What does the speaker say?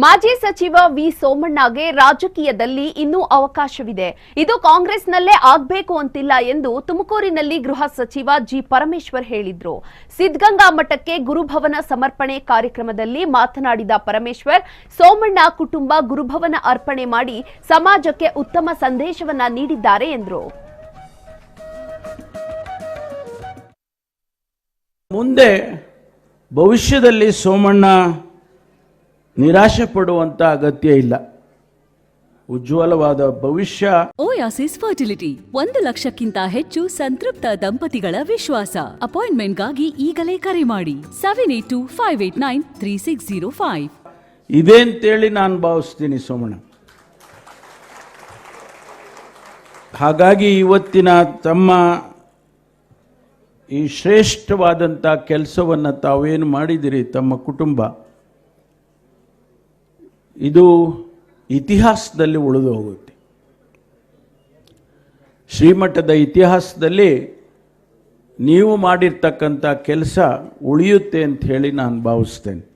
ಮಾಜಿ ಸಚಿವ ವಿ ಸೋಮಣ್ಣಗೆ ರಾಜಕೀಯದಲ್ಲಿ ಇನ್ನೂ ಅವಕಾಶವಿದೆ. ಇದು ಕಾಂಗ್ರೆಸ್ನಲ್ಲೇ ಆಗ್ಬೇಕು ಅಂತಿಲ್ಲ ಎಂದು ತುಮಕೂರಿನಲ್ಲಿ ಗೃಹ ಸಚಿವ ಜಿ ಪರಮೇಶ್ವರ್ ಹೇಳಿದ್ರು. ಸಿದ್ಧಗಂಗಾ ಮಠಕ್ಕೆ ಗುರುಭವನ ಸಮರ್ಪಣೆ ಕಾರ್ಯಕ್ರಮದಲ್ಲಿ ಮಾತನಾಡಿದ ಪರಮೇಶ್ವರ್, ಸೋಮಣ್ಣ ಕುಟುಂಬ ಗುರುಭವನ ಅರ್ಪಣೆ ಮಾಡಿ ಸಮಾಜಕ್ಕೆ ಉತ್ತಮ ಸಂದೇಶವನ್ನ ನೀಡಿದ್ದಾರೆ ಎಂದರು. ಮುಂದೆ ಭವಿಷ್ಯದಲ್ಲಿ ಸೋಮಣ್ಣ ನಿರಾಶೆ ಪಡುವಂಥ ಅಗತ್ಯ ಇಲ್ಲ. ಉಜ್ವಲವಾದ ಭವಿಷ್ಯ. ಓಯಾಸಿಸ್ ಫರ್ಟಿಲಿಟಿ ಒಂದು ಲಕ್ಷಕ್ಕಿಂತ ಹೆಚ್ಚು ಸಂತೃಪ್ತ ದಂಪತಿಗಳ ವಿಶ್ವಾಸ. ಅಪಾಯಿಂಟ್ಮೆಂಟ್ಗಾಗಿ ಈಗಲೇ ಕರೆ ಮಾಡಿ. Seven eight two five eight nine three six zero five ಇದೆ ಅಂತೇಳಿ ನಾನು ಭಾವಿಸ್ತೀನಿ ಸೋಮಣ್ಣ. ಹಾಗಾಗಿ ಇವತ್ತಿನ ತಮ್ಮ ಈ ಶ್ರೇಷ್ಠವಾದಂಥ ಕೆಲಸವನ್ನು ತಾವೇನು ಮಾಡಿದಿರಿ ತಮ್ಮ ಕುಟುಂಬ? ಇದು ಇತಿಹಾಸದಲ್ಲಿ ಉಳಿದು ಹೋಗುತ್ತೆ. ಶ್ರೀಮಠದ ಇತಿಹಾಸದಲ್ಲಿ ನೀವು ಮಾಡಿರ್ತಕ್ಕಂಥ ಕೆಲಸ ಉಳಿಯುತ್ತೆ ಅಂತ ಹೇಳಿ ನಾನು ಭಾವಿಸ್ತೇನೆ.